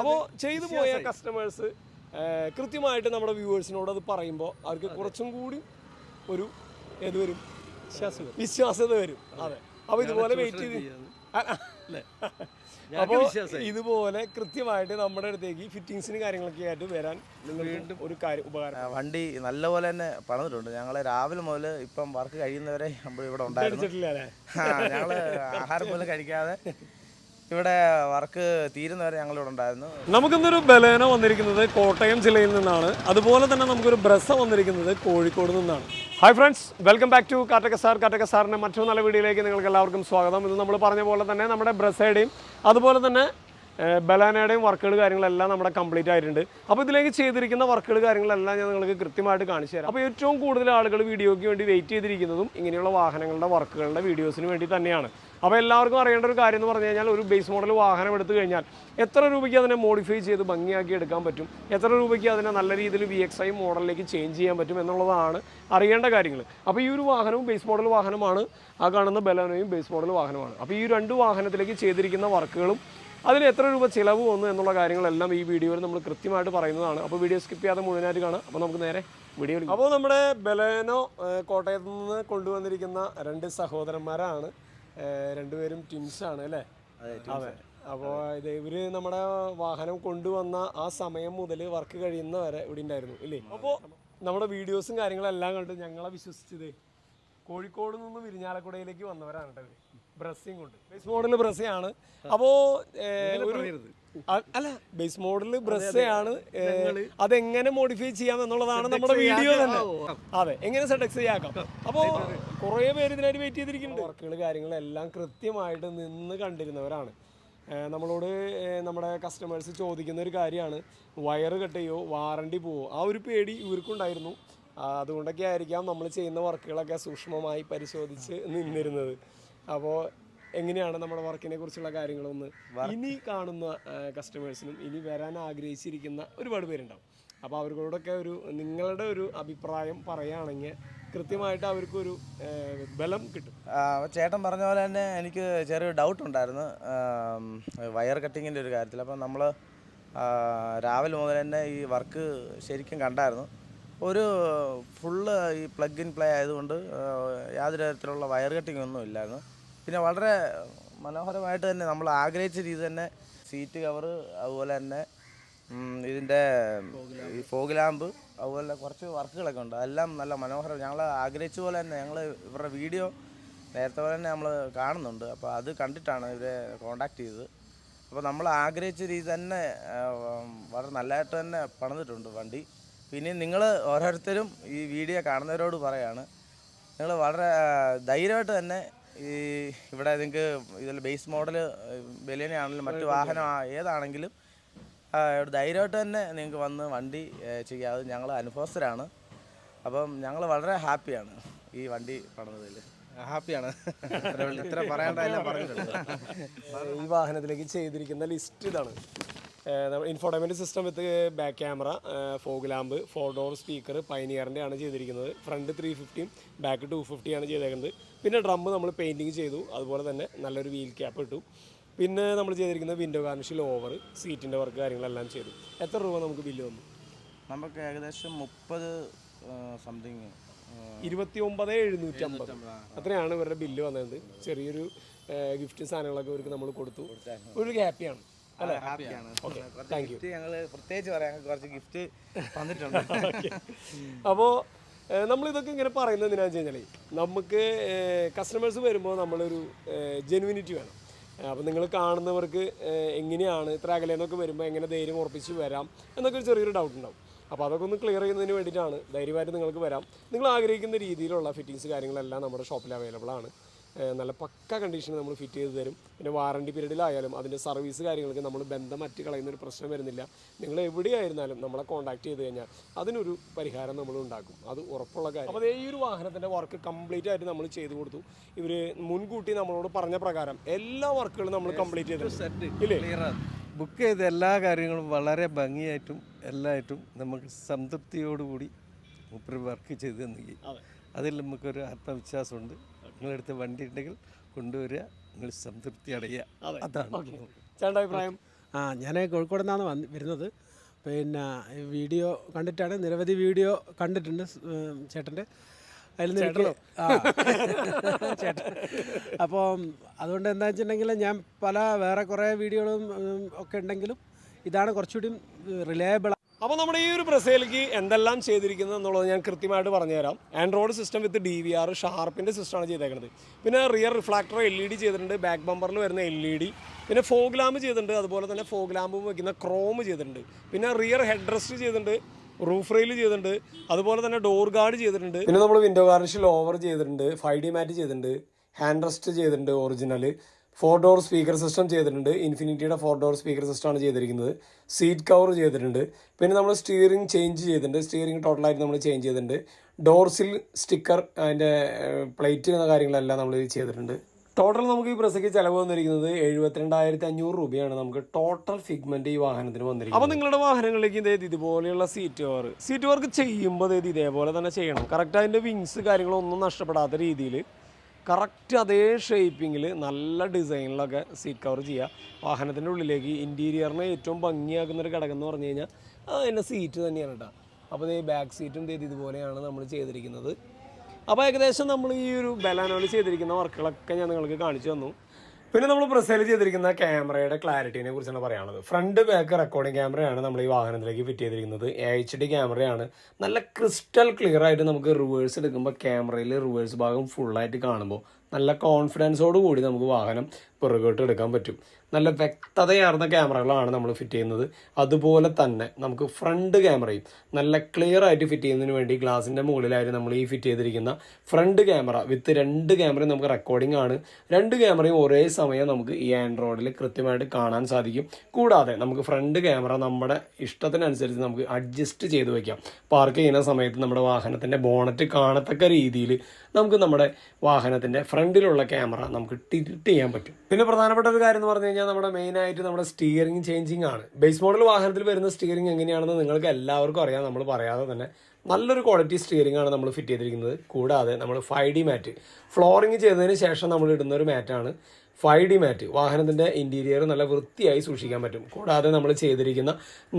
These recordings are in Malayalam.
അപ്പോൾ ചെയ്തു പോയ കസ്റ്റമേഴ്സ് കൃത്യമായിട്ട് നമ്മുടെ വ്യൂവേഴ്സിനോട് അത് പറയുമ്പോൾ അവർക്ക് കുറച്ചും കൂടി ഒരു ഏത് വരും? വിശ്വാസ്യത വരും. വിശ്വാസത വരും. അതെ. അപ്പോൾ ഇതുപോലെ വെയിറ്റ് ചെയ്ത് അപ്പോൾ ഇതുപോലെ കൃത്യമായിട്ട് നമ്മുടെ അടുത്തേക്ക് ഫിറ്റിങ്സിന് കാര്യങ്ങളൊക്കെ ആയിട്ട് വരാൻ വീണ്ടും. ഒരു കാര്യം ഉപകാരം വണ്ടി നല്ലപോലെ തന്നെ പണിതിട്ടുണ്ട്. ഞങ്ങൾ രാവിലെ മുതൽ ഇപ്പം വർക്ക് കഴിയുന്നവരെ നമ്മൾ ഇവിടെ ഉണ്ടായിരുന്നു. അല്ലേ? ഞങ്ങൾ ആഹാരം പോലും കഴിക്കാതെ ഇവിടെ വർക്ക് തീരുന്നവരെ ഞങ്ങൾ ഇവിടെ ഉണ്ടായിരുന്നു. നമുക്കിന്നൊരു ബലേന വന്നിരിക്കുന്നത് കോട്ടയം ജില്ലയിൽ നിന്നാണ്. അതുപോലെ തന്നെ നമുക്കൊരു ബ്രസ വന്നിരിക്കുന്നത് കോഴിക്കോട് നിന്നാണ്. Hi friends welcome back to കാറ്റക്ക sir കാറ്റക്ക സാറിന്റെ മറ്റൊരു നല്ല വീഡിയോയിലേക്ക് നിങ്ങൾക്ക് എല്ലാവർക്കും സ്വാഗതം. ഇത് നമ്മൾ പറഞ്ഞ പോലെ തന്നെ നമ്മുടെ ബ്രസയുടെയും അതുപോലെ തന്നെ ബലാനയുടെയും വർക്കുകൾ കാര്യങ്ങളെല്ലാം നമ്മുടെ കംപ്ലീറ്റ് ആയിട്ടുണ്ട്. അപ്പോൾ ഇതിലേക്ക് ചെയ്തിരിക്കുന്ന വർക്കുകൾ കാര്യങ്ങളെല്ലാം ഞാൻ നിങ്ങൾക്ക് കൃത്യമായിട്ട് കാണിച്ചു തരാം. അപ്പോൾ ഏറ്റവും കൂടുതൽ ആളുകൾ വീഡിയോയ്ക്ക് വേണ്ടി വെയിറ്റ് ചെയ്തിരിക്കുന്നതും ഇങ്ങനെയുള്ള വാഹനങ്ങളുടെ വർക്കുകളുടെ വീഡിയോസിന് വേണ്ടി തന്നെയാണ്. അപ്പോൾ എല്ലാവർക്കും അറിയേണ്ട ഒരു കാര്യം എന്ന് പറഞ്ഞു കഴിഞ്ഞാൽ ഒരു ബേസ് മോഡൽ വാഹനം എടുത്തു കഴിഞ്ഞാൽ എത്ര രൂപയ്ക്ക് അതിനെ മോഡിഫൈ ചെയ്ത് ഭംഗിയാക്കി എടുക്കാൻ പറ്റും? എത്ര രൂപയ്ക്ക് അതിനെ നല്ല രീതിയിൽ വി എക്സ് ഐ മോഡലിലേക്ക് ചേഞ്ച് ചെയ്യാൻ പറ്റും എന്നുള്ളതാണ് അറിയേണ്ട കാര്യങ്ങൾ. അപ്പോൾ ഈ ഒരു വാഹനവും ബേസ് മോഡൽ വാഹനമാണ്. ആ കാണുന്ന ബലനോയും ബേസ് മോഡൽ വാഹനമാണ്. അപ്പോൾ ഈ രണ്ട് വാഹനത്തിലേക്ക് ചെയ്തിരിക്കുന്ന വർക്കുകളും അതിന് എത്ര രൂപ ചിലവ് വന്നു എന്നുള്ള കാര്യങ്ങളെല്ലാം ഈ വീഡിയോയിൽ നമ്മൾ കൃത്യമായിട്ട് പറയുന്നതാണ്. അപ്പോൾ വീഡിയോ സ്കിപ്പ് ചെയ്യാതെ മുഴുവനായിട്ട് കാണാം. അപ്പോൾ നമുക്ക് നേരെ വീഡിയോ അപ്പോൾ നമ്മുടെ ബലേനോ കോട്ടയത്ത് നിന്ന് കൊണ്ടുവന്നിരിക്കുന്ന രണ്ട് സഹോദരന്മാരാണ്. രണ്ടുപേരും ട്വിൻസ് ആണ് അല്ലേ? അതെ അപ്പോൾ ഇത് ഇവർ നമ്മുടെ വാഹനം കൊണ്ടുവന്ന ആ സമയം മുതൽ വർക്ക് കഴിയുന്നവരെ ഇവിടെ ഉണ്ടായിരുന്നു ഇല്ലേ? അപ്പോൾ നമ്മുടെ വീഡിയോസും കാര്യങ്ങളെല്ലാം കണ്ട് ഞങ്ങളെ വിശ്വസിച്ചത് കോഴിക്കോട് നിന്ന് വിരിഞ്ഞാലക്കുടയിലേക്ക് വന്നവരാണ് കേട്ടോ ബ്രസ്സിങ് കൊണ്ട്. ബേസ് മോഡൽ ബ്രസ്സയാണ്. അപ്പോൾ ഒരു അല്ല ബേസ് മോഡൽ ബ്രസ്സയാണ് അതെങ്ങനെ മോഡിഫൈ ചെയ്യാം എന്നുള്ളതാണ് നമ്മുടെ വീഡിയോ തന്നെ. അതെ എങ്ങനെ സെറ്റക്സ് ചെയ്യാക്കാം? അപ്പോൾ കുറേ പേര് ഇതിനായിട്ട് വെയിറ്റ് ചെയ്തിരിക്കുന്നുണ്ട്. വർക്കുകൾ കാര്യങ്ങളെല്ലാം കൃത്യമായിട്ട് നിന്ന് കണ്ടിരുന്നവരാണ്. നമ്മളോട് നമ്മുടെ കസ്റ്റമേഴ്സ് ചോദിക്കുന്ന ഒരു കാര്യമാണ്. വയറ് കെട്ടയോ വാറണ്ടി പോവോ ആ ഒരു പേടി ഇവർക്കുണ്ടായിരുന്നു. അതുകൊണ്ടൊക്കെ ആയിരിക്കാം നമ്മൾ ചെയ്യുന്ന വർക്കുകളൊക്കെ സൂക്ഷ്മമായി പരിശോധിച്ച് നിന്നിരുന്നത്. അപ്പോൾ എങ്ങനെയാണ് നമ്മുടെ വർക്കിനെ കുറിച്ചുള്ള കാര്യങ്ങളൊന്ന് ഇനി കാണുന്ന കസ്റ്റമേഴ്സിനും ഇനി വരാൻ ആഗ്രഹിച്ചിരിക്കുന്ന ഒരുപാട് പേരുണ്ടാവും. അപ്പോൾ അവരോടൊക്കെ ഒരു നിങ്ങളുടെ ഒരു അഭിപ്രായം പറയുകയാണെങ്കിൽ കൃത്യമായിട്ട് അവർക്കൊരു ബലം കിട്ടും. ചേട്ടൻ പറഞ്ഞ പോലെ തന്നെ എനിക്ക് ചെറിയൊരു ഡൗട്ട് ഉണ്ടായിരുന്നു. വയർ കട്ടിങ്ങിന്റെ ഒരു കാര്യത്തിൽ. അപ്പം നമ്മൾ രാവിലെ മുതൽ തന്നെ ഈ വർക്ക് ശരിക്കും കണ്ടായിരുന്നു. ഒരു ഫുള്ള് ഈ പ്ലഗ് ഇൻ പ്ലേ ആയതുകൊണ്ട് യാതൊരു തരത്തിലുള്ള വയർ കട്ടിങ് ഒന്നും ഇല്ലായിരുന്നു. പിന്നെ വളരെ മനോഹരമായിട്ട് തന്നെ നമ്മൾ ആഗ്രഹിച്ച രീതി തന്നെ സീറ്റ് കവറ് അതുപോലെ തന്നെ ഇതിന്റെ ഈ ഫോഗ് ലാമ്പ് അതുപോലെ കുറച്ച് വർക്കുകളൊക്കെ ഉണ്ട്. എല്ലാം നല്ല മനോഹരം. ഞങ്ങൾ ആഗ്രഹിച്ച പോലെ തന്നെ ഞങ്ങൾ ഇവരുടെ വീഡിയോ നേരത്തെ പോലെ തന്നെ നമ്മൾ കാണുന്നുണ്ട്. അപ്പോൾ അത് കണ്ടിട്ടാണ് ഇവരെ കോണ്ടാക്ട് ചെയ്തത്. അപ്പോൾ നമ്മൾ ആഗ്രഹിച്ച രീതി തന്നെ വളരെ നല്ലതായിട്ട് തന്നെ പണിതിട്ടുണ്ട് വണ്ടി. പിന്നെ നിങ്ങൾ ഓരോരുത്തരും ഈ വീഡിയോ കാണുന്നവരോട് പറയാണ്. നിങ്ങൾ വളരെ ധൈര്യമായിട്ട് തന്നെ ഈ ഇവിടെ നിങ്ങൾക്ക് ഇതിൽ ബേസ് മോഡൽ ബലിയനാണെങ്കിലും മറ്റു വാഹനം ഏതാണെങ്കിലും ധൈര്യമായിട്ട് തന്നെ നിങ്ങൾക്ക് വന്ന് വണ്ടി ചെയ്യാതെ ഞങ്ങൾ അനുഭവസ്ഥരാണ്. അപ്പം ഞങ്ങൾ വളരെ ഹാപ്പിയാണ് ഈ വണ്ടി പണിതതിൽ ഹാപ്പിയാണ്. ഇത്രേ ഇത്ര പറയേണ്ട എല്ലാം പറഞ്ഞിട്ടുണ്ട്. ഈ വാഹനത്തിലേക്ക് ചെയ്തിരിക്കുന്ന ലിസ്റ്റ് ഇതാണ്. Infotainment system with back camera fog lamp four door speaker പൈനിയറിന്റെ ആണ് ചെയ്തിരിക്കുന്നത്. ഫ്രണ്ട് ത്രീ ഫിഫ്റ്റിയും ബാക്ക് ടു ഫിഫ്റ്റിയാണ് ചെയ്തേക്കുന്നത്. പിന്നെ ഡ്രം നമ്മൾ പെയിന്റിങ് ചെയ്തു. അതുപോലെ തന്നെ നല്ലൊരു വീൽ ക്യാപ്പ് ഇട്ടു. പിന്നെ നമ്മൾ ചെയ്തിരിക്കുന്നത് വിൻഡോ ഗാർണിഷിൽ ഓവർ സീറ്റിന്റെ വർക്ക് കാര്യങ്ങളെല്ലാം ചെയ്തു. എത്ര രൂപ നമുക്ക് ബില്ല് വന്നു? നമുക്ക് ഏകദേശം മുപ്പത് സംതിങ് ഇരുപത്തി ഒമ്പത് എഴുന്നൂറ്റി അമ്പത് അത്രയാണ് ഇവരുടെ ബില്ല് വന്നത്. ചെറിയൊരു ഗിഫ്റ്റ് സാധനങ്ങളൊക്കെ ഇവർക്ക് നമ്മൾ കൊടുത്തു. ഒരു ഹാപ്പിയാണ് അപ്പോ പ്രത്യേകിച്ച് പറയാം. ഞങ്ങൾക്ക് കുറച്ച് ഗിഫ്റ്റ് തന്നിട്ടുണ്ട്. അപ്പോൾ നമ്മൾ ഇതൊക്കെ ഇങ്ങനെ പറയുന്നത് എന്തിനാണെന്ന് വെച്ച് കഴിഞ്ഞാൽ നമുക്ക് കസ്റ്റമേഴ്സ് വരുമ്പോൾ നമ്മളൊരു ജെനുവിനിറ്റി വേണം. അപ്പോൾ നിങ്ങൾ കാണുന്നവർക്ക് എങ്ങനെയാണ് ഇത്ര അകലെന്നൊക്കെ വരുമ്പോൾ എങ്ങനെ ധൈര്യം ഉറപ്പിച്ച് വരാം എന്നൊക്കെ ഒരു ചെറിയൊരു ഡൗട്ട് ഉണ്ടാവും. അപ്പോൾ അതൊക്കെ ഒന്ന് ക്ലിയർ ചെയ്യുന്നതിന് വേണ്ടിയിട്ടാണ് ധൈര്യമായിട്ട് നിങ്ങൾക്ക് വരാം. നിങ്ങൾ ആഗ്രഹിക്കുന്ന രീതിയിലുള്ള ഫിറ്റിങ്സ് കാര്യങ്ങളെല്ലാം നമ്മുടെ ഷോപ്പിൽ അവൈലബിൾ ആണ്. നല്ല പക്ക കണ്ടീഷനിൽ നമ്മൾ ഫിറ്റ് ചെയ്ത് തരും. പിന്നെ വാറണ്ടി പീരീഡിലായാലും അതിന്റെ സർവീസ് കാര്യങ്ങൾക്ക് നമ്മൾ ബന്ധം മറ്റ് കളയുന്ന ഒരു പ്രശ്നം വരുന്നില്ല. നിങ്ങൾ എവിടെയായിരുന്നാലും നമ്മളെ കോൺടാക്ട് ചെയ്ത് കഴിഞ്ഞാൽ അതിനൊരു പരിഹാരം നമ്മൾ ഉണ്ടാക്കും. അത് ഉറപ്പുള്ള കാര്യം. അപ്പോൾ ഈ ഒരു വാഹനത്തിന്റെ വർക്ക് കംപ്ലീറ്റ് ആയിട്ട് നമ്മൾ ചെയ്തു കൊടുത്തു. ഇവർ മുൻകൂട്ടി നമ്മളോട് പറഞ്ഞ പ്രകാരം എല്ലാ വർക്കുകളും നമ്മൾ കംപ്ലീറ്റ് ചെയ്തു. സെറ്റ് ഇല്ലേ? ബുക്ക് ചെയ്ത എല്ലാ കാര്യങ്ങളും വളരെ ഭംഗിയായിട്ടും എല്ലായിട്ടും നമുക്ക് സംതൃപ്തിയോടുകൂടി മൂപ്പർ വർക്ക് ചെയ്ത് തന്നെങ്കിൽ അതെ. അതിൽ നമുക്കൊരു ആത്മവിശ്വാസമുണ്ട്. നിങ്ങളെടുത്ത് വണ്ടി ഉണ്ടെങ്കിൽ കൊണ്ടുവരിക നിങ്ങൾ സംതൃപ്തി അടയുക. അതാണ്. ചേട്ടൻ ചേട്ടന്റെ അഭിപ്രായം? ആ ഞാൻ കോഴിക്കോട് നിന്നാണ് വന്ന് വരുന്നത്. പിന്നെ ഈ വീഡിയോ കണ്ടിട്ടാണ് നിരവധി വീഡിയോ കണ്ടിട്ടുണ്ട് ചേട്ടന്റെ. അതിൽ നിന്ന് ചേട്ടൻ. അപ്പോൾ അതുകൊണ്ട് എന്താ വെച്ചിട്ടുണ്ടെങ്കിൽ ഞാൻ പല വേറെ കുറേ വീഡിയോകളും ഒക്കെ ഉണ്ടെങ്കിലും ഇതാണ് കുറച്ചുകൂടി റിലയബിൾ അപ്പോൾ നമ്മുടെ ഈ ഒരു ബ്രസയിലേക്ക് എന്തെല്ലാം ചെയ്തിരിക്കുന്നത് എന്നുള്ളത് ഞാൻ കൃത്യമായിട്ട് പറഞ്ഞുതരാം. Android system with D V R ഷാർപ്പിന്റെ സിസ്റ്റമാണ് ചെയ്തേക്കുന്നത് പിന്നെ rear reflector L E D ചെയ്തിട്ടുണ്ട് ബാക്ക് ബമ്പറിൽ വരുന്ന എൽ ഇ ഡി പിന്നെ ഫോഗ് ലാമ്പ് ചെയ്തിട്ടുണ്ട് അതുപോലെ തന്നെ ഫോഗ് ലാമ്പും വെക്കുന്ന ക്രോം ചെയ്തിട്ടുണ്ട്. പിന്നെ റിയർ ഹെഡ് റെസ്റ്റ് ചെയ്തിട്ടുണ്ട് റൂഫ് റെയിൽ ചെയ്തിട്ടുണ്ട് അതുപോലെ തന്നെ ഡോർ ഗാർഡ് ചെയ്തിട്ടുണ്ട്. പിന്നെ നമ്മൾ വിൻഡോ ഗാർണിഷ് ലോവർ ചെയ്തിട്ടുണ്ട് ഫൈവ് ഡി മാറ്റ് ചെയ്തിട്ടുണ്ട് ഹാൻഡ് റെസ്റ്റ് ചെയ്തിട്ടുണ്ട് original four door speaker system ചെയ്തിട്ടുണ്ട്. ഇൻഫിനിറ്റിയുടെ ഫോർ ഡോർ സ്പീക്കർ സിസ്റ്റമാണ് ചെയ്തിരിക്കുന്നത്. സീറ്റ് കവർ ചെയ്തിട്ടുണ്ട്. പിന്നെ നമ്മൾ സ്റ്റിയറിംഗ് ചേഞ്ച് ചെയ്തിട്ടുണ്ട്. സ്റ്റിയറിംഗ് ടോട്ടലായിട്ട് നമ്മൾ ചേഞ്ച് ചെയ്തിട്ടുണ്ട്. ഡോർസിൽ സ്റ്റിക്കർ അതിന്റെ പ്ലേറ്റ് എന്ന കാര്യങ്ങളെല്ലാം നമ്മൾ ചെയ്തിട്ടുണ്ട്. ടോട്ടൽ നമുക്ക് ഈ പ്രസക്ക് ചിലവ് വന്നിരിക്കുന്നത് എഴുപത്തിരണ്ടായിരത്തി അഞ്ഞൂറ് രൂപയാണ്. നമുക്ക് ടോട്ടൽ ഫിഗ്മെന്റ് ഈ വാഹനത്തിന് വന്നിരിക്കുന്നത്. അപ്പോൾ നിങ്ങളുടെ വാഹനങ്ങളിലേക്ക് ഇതേ ഇതുപോലെയുള്ള സീറ്റ് വർക്ക് സീറ്റ് വർക്ക് ചെയ്യുമ്പോൾ ഇത് ഇതേപോലെ തന്നെ ചെയ്യണം. കറക്റ്റ് അതിന്റെ വിങ്സ് കാര്യങ്ങളൊന്നും നഷ്ടപ്പെടാത്ത രീതിയിൽ കറക്റ്റ് അതേ ഷേപ്പിങ്ങിൽ നല്ല ഡിസൈനിലൊക്കെ സീറ്റ് കവർ ചെയ്യുക വാഹനത്തിന്റെ ഉള്ളിലേക്ക് ഇന്റീരിയറിനെ ഏറ്റവും ഭംഗിയാക്കുന്ന ഒരു ഘടകം എന്ന് പറഞ്ഞു കഴിഞ്ഞാൽ അതിന്റെ സീറ്റ് തന്നെയാണ് കേട്ടോ അപ്പോൾ ഈ ബാക്ക് സീറ്റും ഇത് ഇതുപോലെയാണ് നമ്മൾ ചെയ്തിരിക്കുന്നത്. അപ്പോൾ ഏകദേശം നമ്മൾ ഈ ഒരു ബലാനോയിൽ ചെയ്തിരിക്കുന്ന വർക്കുകളൊക്കെ ഞാൻ നിങ്ങൾക്ക് കാണിച്ചു തന്നു. പിന്നെ നമ്മൾ പ്രസയിൽ ചെയ്തിരിക്കുന്ന ക്യാമറയുടെ ക്ലാരിറ്റിനെ കുറിച്ചാണ് പറയാനുള്ളത്. ഫ്രണ്ട് ബാക്ക് റെക്കോർഡിംഗ് ക്യാമറയാണ് നമ്മൾ ഈ വാഹനത്തിലേക്ക് ഫിറ്റ് ചെയ്തിരിക്കുന്നത്. എച്ച് ഡി ക്യാമറയാണ് നല്ല ക്രിസ്റ്റൽ ക്ലിയർ ആയിട്ട് നമുക്ക് റിവേഴ്സ് എടുക്കുമ്പോൾ ക്യാമറയിൽ റിവേഴ്സ് ഭാഗം ഫുള്ളായിട്ട് കാണുമ്പോൾ നല്ല കോൺഫിഡൻസോട് കൂടി നമുക്ക് വാഹനം പുറകോട്ട് എടുക്കാൻ പറ്റും. നല്ല വ്യക്തതയാർന്ന ക്യാമറകളാണ് നമ്മൾ ഫിറ്റ് ചെയ്യുന്നത്. അതുപോലെ തന്നെ നമുക്ക് ഫ്രണ്ട് ക്യാമറയും നല്ല ക്ലിയർ ആയിട്ട് ഫിറ്റ് ചെയ്യുന്നതിന് വേണ്ടി ഗ്ലാസിന്റെ മുകളിലായിട്ട് നമ്മൾ ഈ ഫിറ്റ് ചെയ്തിരിക്കുന്ന ഫ്രണ്ട് ക്യാമറ വിത്ത് രണ്ട് ക്യാമറയും നമുക്ക് റെക്കോർഡിംഗ് ആണ്. രണ്ട് ക്യാമറയും ഒരേ സമയം നമുക്ക് ഈ ആൻഡ്രോയിഡിൽ കൃത്യമായിട്ട് കാണാൻ സാധിക്കും. കൂടാതെ നമുക്ക് ഫ്രണ്ട് ക്യാമറ നമ്മുടെ ഇഷ്ടത്തിനനുസരിച്ച് നമുക്ക് അഡ്ജസ്റ്റ് ചെയ്ത് വയ്ക്കാം പാർക്ക് ചെയ്യുന്ന സമയത്ത് നമ്മുടെ വാഹനത്തിന്റെ ബോണറ്റ് കാണത്തക്ക രീതിയിൽ നമുക്ക് നമ്മുടെ വാഹനത്തിന്റെ ഫ്രണ്ടിലുള്ള ക്യാമറ നമുക്ക് ടിൽറ്റ് ചെയ്യാൻ പറ്റും. പിന്നെ പ്രധാനപ്പെട്ട ഒരു കാര്യം എന്ന് പറഞ്ഞു കഴിഞ്ഞാൽ നമ്മുടെ മെയിൻ ആയിട്ട് നമ്മുടെ സ്റ്റിയറിംഗ് ചേഞ്ചിങ് ആണ്. ബേസ് മോഡൽ വാഹനത്തിൽ വരുന്ന സ്റ്റിയറിംഗ് എങ്ങനെയാണെന്ന് നിങ്ങൾക്ക് എല്ലാവർക്കും അറിയാം. നമ്മൾ പറയാതെ തന്നെ നല്ലൊരു ക്വാളിറ്റി സ്റ്റിയറിംഗ് ആണ് നമ്മൾ ഫിറ്റ് ചെയ്തിരിക്കുന്നത്. കൂടാതെ നമ്മൾ ഫൈവ് ഡി മാറ്റ് ഫ്ലോറിംഗ് ചെയ്തതിന് ശേഷം നമ്മൾ ഇടുന്ന ഒരു മാറ്റാണ് ഫൈവ് ഡി മാറ്റ് വാഹനത്തിന്റെ ഇന്റീരിയർ നല്ല വൃത്തിയായി സൂക്ഷിക്കാൻ പറ്റും. കൂടാതെ നമ്മൾ ചെയ്തിരിക്കുന്ന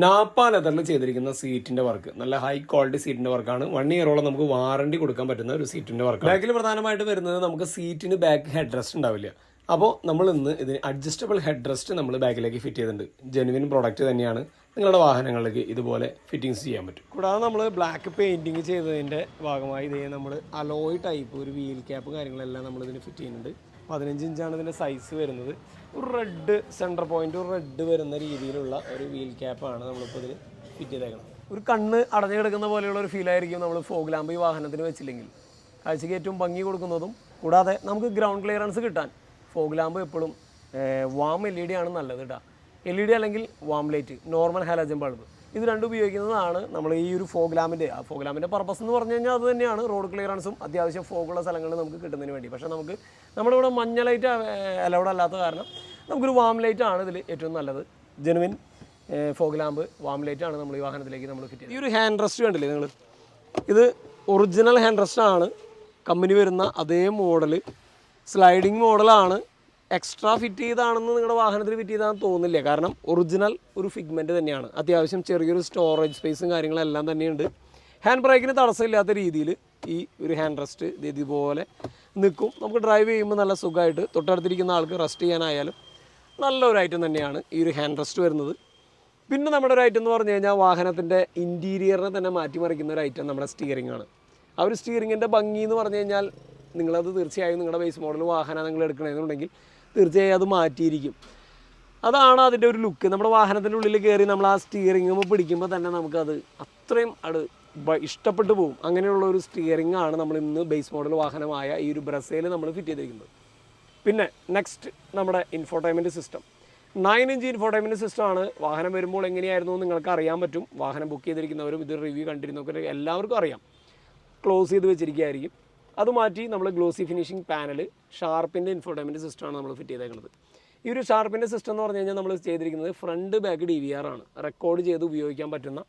നാപ്പ ലെതറിൽ ചെയ്തിരിക്കുന്ന സീറ്റിന്റെ വർക്ക് നല്ല ഹൈ ക്വാളിറ്റി സീറ്റിന്റെ വർക്കാണ് വൺ ഇയറോളം നമുക്ക് വാറണ്ടി കൊടുക്കാൻ പറ്റുന്ന ഒരു സീറ്റിന്റെ വർക്ക് ബാക്കിൽ പ്രധാനമായിട്ട് വരുന്നത് നമുക്ക് സീറ്റിന് ബാക്ക് ഹെഡ് റെസ്റ്റ് ഉണ്ടാവില്ല. അപ്പോൾ നമ്മൾ ഇന്ന് ഇതിന് അഡ്ജസ്റ്റബിൾ ഹെഡ് റെസ്റ്റ് നമ്മൾ ബാഗിലേക്ക് ഫിറ്റ് ചെയ്തിട്ടുണ്ട്. ജെനുവിൻ പ്രോഡക്റ്റ് തന്നെയാണ്. നിങ്ങളുടെ വാഹനങ്ങളിലേക്ക് ഇതുപോലെ ഫിറ്റിങ്സ് ചെയ്യാൻ പറ്റും. കൂടാതെ നമ്മൾ ബ്ലാക്ക് പെയിന്റിങ് ചെയ്തതിന്റെ ഭാഗമായി ഇതേ നമ്മൾ അലോയ് ടൈപ്പ് ഒരു വീൽ ക്യാപ്പ് കാര്യങ്ങളെല്ലാം നമ്മൾ ഇതിന് ഫിറ്റ് ചെയ്യുന്നുണ്ട്. പതിനഞ്ച് ഇഞ്ചാണ് ഇതിന്റെ സൈസ് വരുന്നത്. ഒരു റെഡ് സെന്റർ പോയിന്റ് ഒരു റെഡ് വരുന്ന രീതിയിലുള്ള ഒരു വീൽ ക്യാപ്പാണ് നമ്മളിപ്പോൾ ഇതിന് ഫിറ്റ് ചെയ്തേക്കുന്നത് ഒരു കണ്ണ് അടഞ്ഞു കിടക്കുന്ന പോലെയുള്ള ഒരു ഫീലായിരിക്കും നമ്മൾ ഫോഗ് ലാമ്പ് ഈ വാഹനത്തിന് വെച്ചില്ലെങ്കിൽ. കാഴ്ചയ്ക്ക് ഏറ്റവും ഭംഗി കൊടുക്കുന്നതും കൂടാതെ നമുക്ക് ഗ്രൗണ്ട് ക്ലിയറൻസ് കിട്ടാൻ ഫോഗ് ലാമ്പ് എപ്പോഴും വാം എൽ ഇ ഡി ആണ് നല്ലത് കേട്ടോ എൽ ഇ ഡി അല്ലെങ്കിൽ warm light normal halogen bulb ഇത് രണ്ടും ഉപയോഗിക്കുന്നതാണ് നമ്മൾ ഈ ഒരു ഫോഗ് ലാമ്പിന്റെ ആ ഫോഗ് ലാമ്പിന്റെ പർപ്പസ് എന്ന് പറഞ്ഞു കഴിഞ്ഞാൽ അത് തന്നെയാണ്. റോഡ് ക്ലിയറൻസും അത്യാവശ്യം ഫോഗുള്ള സ്ഥലങ്ങളിൽ നമുക്ക് കിട്ടുന്നതിന് വേണ്ടി. പക്ഷേ നമുക്ക് നമ്മുടെ ഇവിടെ മഞ്ഞ ലൈറ്റ് അലൗഡ് അല്ലാത്ത കാരണം നമുക്കൊരു വാം ലൈറ്റ് ആണ് ഇതിൽ ഏറ്റവും നല്ലത്. Genuine fog lamp warm light ആണ് നമ്മൾ ഈ വാഹനത്തിലേക്ക് നമ്മൾ ചെയ്യുന്നത്. ഈ ഒരു ഹാൻഡ് റെസ്റ്റ് കണ്ടില്ലേ നിങ്ങൾ ഇത് ഒറിജിനൽ ഹാൻഡ് റെസ്റ്റ് ആണ്. കമ്പനി വരുന്ന അതേ മോഡൽ സ്ലൈഡിങ് മോഡലാണ് എക്സ്ട്രാ ഫിറ്റ് ചെയ്താണെന്ന് നിങ്ങളുടെ വാഹനത്തിൽ ഫിറ്റ് ചെയ്താണെന്ന് തോന്നില്ല കാരണം ഒറിജിനൽ ഒരു ഫിഗ്മെന്റ് തന്നെയാണ്. അത്യാവശ്യം ചെറിയൊരു സ്റ്റോറേജ് സ്പേസും കാര്യങ്ങളെല്ലാം തന്നെയുണ്ട്. ഹാൻഡ് ബ്രേക്കിന് തടസ്സമില്ലാത്ത രീതിയിൽ ഈ ഒരു ഹാൻഡ് റെസ്റ്റ് ഇത് ഇതുപോലെ നിൽക്കും നമുക്ക് ഡ്രൈവ് ചെയ്യുമ്പോൾ നല്ല സുഖമായിട്ട് തൊട്ടടുത്തിരിക്കുന്ന ആൾക്ക് റെസ്റ്റ് ചെയ്യാനായാലും നല്ലൊരു ഐറ്റം തന്നെയാണ് ഈ ഒരു ഹാൻഡ് റെസ്റ്റ് വരുന്നത്. പിന്നെ നമ്മുടെ ഒരു ഐറ്റം എന്ന് പറഞ്ഞു കഴിഞ്ഞാൽ വാഹനത്തിന്റെ ഇന്റീരിയറിനെ തന്നെ മാറ്റിമറിക്കുന്ന ഒരു ഐറ്റം നമ്മുടെ സ്റ്റിയറിംഗ് ആണ്. ആ ഒരു സ്റ്റിയറിങ്ങിന്റെ ഭംഗി എന്ന് പറഞ്ഞു കഴിഞ്ഞാൽ നിങ്ങളത് തീർച്ചയായും നിങ്ങളുടെ ബേസ് മോഡൽ വാഹനം നിങ്ങൾ എടുക്കണമെന്നുണ്ടെങ്കിൽ തീർച്ചയായും അത് മാറ്റിയിരിക്കും. അതാണ് അതിന്റെ ഒരു ലുക്ക് നമ്മുടെ വാഹനത്തിന്റെ ഉള്ളിൽ കയറി നമ്മൾ ആ സ്റ്റിയറിംഗ് പിടിക്കുമ്പോൾ തന്നെ നമുക്കത് അത്രയും അത് ഇഷ്ടപ്പെട്ടു പോകും അങ്ങനെയുള്ള ഒരു സ്റ്റിയറിംഗ് ആണ് നമ്മൾ ഇന്ന് ബേസ് മോഡൽ വാഹനമായ ഈ ഒരു ബ്രസയിൽ നമ്മൾ ഫിറ്റ് ചെയ്തിരിക്കുന്നത്. പിന്നെ നെക്സ്റ്റ് നമ്മുടെ infotainment system nine inch infotainment സിസ്റ്റമാണ് വാഹനം വരുമ്പോൾ എങ്ങനെയായിരുന്നു നിങ്ങൾക്ക് അറിയാൻ പറ്റും. വാഹനം ബുക്ക് ചെയ്തിരിക്കുന്നവരും ഇത് റിവ്യൂ കണ്ടിരുന്നവർക്ക് എല്ലാവർക്കും അറിയാം. ക്ലോസ് ചെയ്ത് വെച്ചിരിക്കുകയായിരിക്കും. അത് മാറ്റി നമ്മൾ ഗ്ലോസി ഫിനിഷിംഗ് പാനൽ ഷാർപ്പിന്റെ സിസ്റ്റം സിസ്റ്റമാണ് നമ്മൾ ഫിറ്റ് ചെയ്തേക്കുന്നത് ഈ ഒരു ഷാർപ്പിന്റെ സിസ്റ്റം എന്ന് പറഞ്ഞു കഴിഞ്ഞാൽ നമ്മൾ ചെയ്തിരിക്കുന്നത് front back D V R ആണ്. റെക്കോർഡ് ചെയ്ത് ഉപയോഗിക്കാൻ പറ്റുന്ന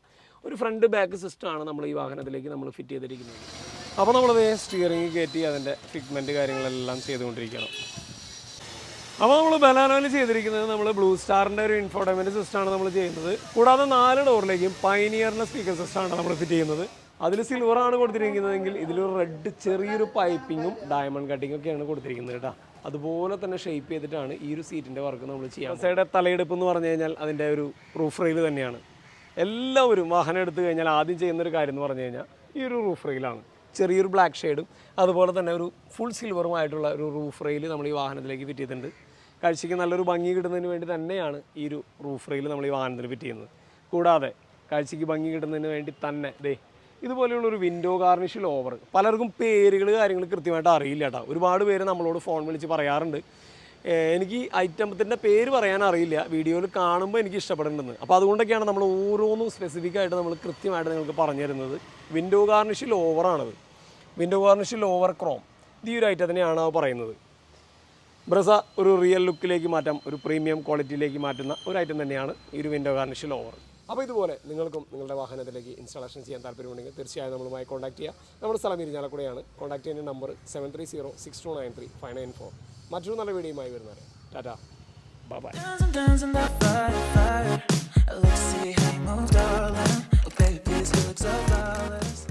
ഒരു ഫ്രണ്ട് ബാക്ക് സിസ്റ്റമാണ് നമ്മൾ ഈ വാഹനത്തിലേക്ക് നമ്മൾ ഫിറ്റ് ചെയ്തിരിക്കുന്നത്. അപ്പോൾ നമ്മൾ നമ്മളത് സ്റ്റിയറിംഗ് കയറ്റി അതിന്റെ ഫിഗ്മെന്റ് കാര്യങ്ങളെല്ലാം ചെയ്തുകൊണ്ടിരിക്കണം അപ്പോൾ നമ്മൾ ബലാനോയിൽ ചെയ്തിരിക്കുന്നത് നമ്മൾ ബ്ലൂ സ്റ്റാറിന്റെ ഒരു ഇൻഫോർട്ടൈൻമെന്റ് സിസ്റ്റമാണ് നമ്മൾ ചെയ്യുന്നത്. കൂടാതെ നാല് ഡോറിലേക്കും പൈനിയറിന്റെ സ്പീക്കർ സിസ്റ്റമാണ് നമ്മൾ ഫിറ്റ് ചെയ്യുന്നത്. അതിൽ സിൽവറാണ് കൊടുത്തിരിക്കുന്നതെങ്കിൽ ഇതിലൊരു റെഡ് ചെറിയൊരു പൈപ്പിങ്ങും ഡയമണ്ട് കട്ടിങ്ങും ഒക്കെയാണ് കൊടുത്തിരിക്കുന്നത് കേട്ടോ. അതുപോലെ തന്നെ ഷേപ്പ് ചെയ്തിട്ടാണ് ഈ ഒരു സീറ്റിന്റെ വർക്ക് നമ്മൾ ചെയ്യാം സൈഡ് തലയെടുപ്പ് എന്ന് പറഞ്ഞു കഴിഞ്ഞാൽ അതിന്റെ ഒരു റൂഫ് റെയിൽ തന്നെയാണ്. എല്ലാവരും വാഹനം എടുത്തു കഴിഞ്ഞാൽ ആദ്യം ചെയ്യുന്ന ഒരു കാര്യം എന്ന് പറഞ്ഞു കഴിഞ്ഞാൽ ഈ ഒരു റൂഫ് റെയിലാണ് ചെറിയൊരു ബ്ലാക്ക് ഷെയ്ഡും അതുപോലെ തന്നെ ഒരു ഫുൾ സിൽവറുമായിട്ടുള്ള ഒരു റൂഫ് റെയിൽ നമ്മൾ ഈ വാഹനത്തിലേക്ക് ഫിറ്റ് ചെയ്തിട്ടുണ്ട്. കാഴ്ചയ്ക്ക് നല്ലൊരു ഭംഗി കിട്ടുന്നതിന് വേണ്ടി തന്നെയാണ് ഈ ഒരു റൂഫ് റെയിൽ നമ്മൾ ഈ വാഹനത്തിൽ ഫിറ്റ് ചെയ്യുന്നത്. കൂടാതെ കാഴ്ചയ്ക്ക് ഭംഗി കിട്ടുന്നതിന് വേണ്ടി തന്നെ ദേ ഇതുപോലെയുള്ള ഒരു വിൻഡോ ഗാർണിഷ് ലോവർ പലർക്കും പേരുകൾ കാര്യങ്ങൾ കൃത്യമായിട്ട് അറിയില്ല കേട്ടോ ഒരുപാട് പേര് നമ്മളോട് ഫോൺ വിളിച്ച് പറയാറുണ്ട്. എനിക്ക് ഐറ്റത്തിന്റെ പേര് പറയാൻ അറിയില്ല. വീഡിയോയിൽ കാണുമ്പോൾ എനിക്ക് ഇഷ്ടപ്പെടേണ്ടത് അപ്പോൾ അതുകൊണ്ടൊക്കെയാണ് നമ്മൾ ഓരോന്നും സ്പെസിഫിക് ആയിട്ട് നമ്മൾ കൃത്യമായിട്ട് നിങ്ങൾക്ക് പറഞ്ഞു തരുന്നത്. വിൻഡോ ഗാർണിഷ് ലോവറാണത് വിൻഡോ ഗാർണിഷ് ലോവർ ക്രോം ഈ ഒരു അത് പറയുന്നത്. ബ്രസ ഒരു റിയൽ ലുക്കിലേക്ക് മാറ്റാം. ഒരു പ്രീമിയം ക്വാളിറ്റിയിലേക്ക് മാറ്റുന്ന ഒരു ഐറ്റം തന്നെയാണ് ഈ ഒരു വിൻഡോ ഗാർണിഷ് ഓവർ അപ്പോൾ ഇതുപോലെ നിങ്ങൾക്കും നിങ്ങളുടെ വാഹനത്തിലേക്ക് ഇൻസ്റ്റാളേഷൻ ചെയ്യാൻ താല്പര്യമുണ്ടെങ്കിൽ തീർച്ചയായും നമ്മളുമായി കോൺടാക്ട് ചെയ്യുക നമ്മുടെ സ്ഥലം ഇരിഞ്ഞാലക്കുടയാണ് കോൺടാക്ട് ചെയ്യേണ്ട number seven three zero six two nine three five nine four മറ്റൊരു നല്ല വീഡിയോയുമായി വരുന്നത് Tata Bye-bye. See how you move, darling. Oh, baby, this looks a dollars.